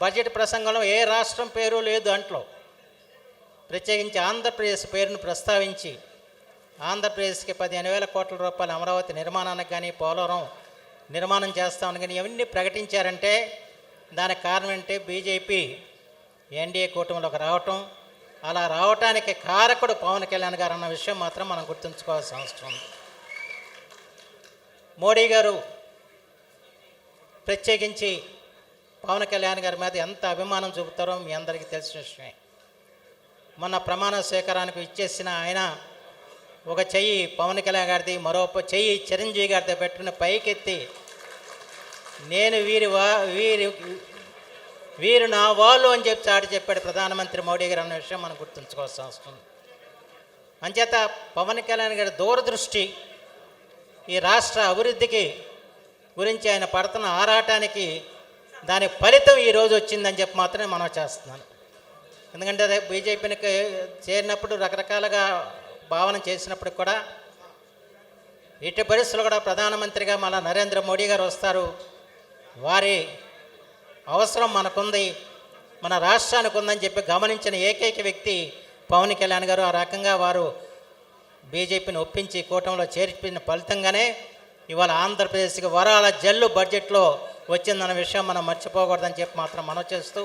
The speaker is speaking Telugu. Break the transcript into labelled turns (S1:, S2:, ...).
S1: బడ్జెట్ ప్రసంగంలో ఏ రాష్ట్రం పేరు లేదు అంట్లో. ప్రత్యేకించి ఆంధ్రప్రదేశ్ పేరును ప్రస్తావించి ఆంధ్రప్రదేశ్కి పదిహేను వేల కోట్ల రూపాయలు అమరావతి నిర్మాణానికి కానీ పోలవరం నిర్మాణం చేస్తామని కానీ ఇవన్నీ ప్రకటించారంటే దానికి కారణం ఏంటంటే బీజేపీ ఎన్డీఏ కూటమిలోకి రావటం. అలా రావటానికి కారకుడు పవన్ కళ్యాణ్ గారు అన్న విషయం మాత్రం మనం గుర్తుంచుకోవాల్సిన అవసరం ఉంది. మోడీ గారు ప్రత్యేకించి పవన్ కళ్యాణ్ గారి మీద ఎంత అభిమానం చూపుతారో మీ అందరికీ తెలిసిన విషయమే. మొన్న ప్రమాణ స్వీకారానికి ఇచ్చేసిన ఆయన ఒక చెయ్యి పవన్ కళ్యాణ్ గారిది మరో చెయ్యి చిరంజీవి గారితో పెట్టుకుని పైకెత్తి నేను వీరి వా వీరి వీరు నా వాళ్ళు అని చెప్పి చాటి చెప్పాడు ప్రధానమంత్రి మోడీ గారు అన్న విషయం మనం గుర్తుంచుకోవాల్సిన అవసరం అంచేత పవన్ కళ్యాణ్ గారి దూరదృష్టి ఈ రాష్ట్ర అభివృద్ధికి గురించి ఆయన పడుతున్న ఆరాటానికి దాని ఫలితం ఈరోజు వచ్చిందని చెప్పి మాత్రమే మనం చేస్తున్నాను. ఎందుకంటే అదే బీజేపీకి చేరినప్పుడు రకరకాలుగా భావన చేసినప్పుడు కూడా ఇటు పరిస్థితులు కూడా ప్రధానమంత్రిగా మన నరేంద్ర మోడీ గారు వస్తారు. వారి అవసరం మనకుంది మన రాష్ట్రానికి ఉందని చెప్పి గమనించిన ఏకైక వ్యక్తి పవన్ కళ్యాణ్ గారు. ఆ రకంగా వారు బీజేపీని ఒప్పించి కూటమిలో చేర్పిన ఫలితంగానే ఇవాళ ఆంధ్రప్రదేశ్కి వరాల జల్లు బడ్జెట్లో వచ్చిందన్న విషయం మనం మర్చిపోకూడదని చెప్పి మాత్రం మనం చేస్తూ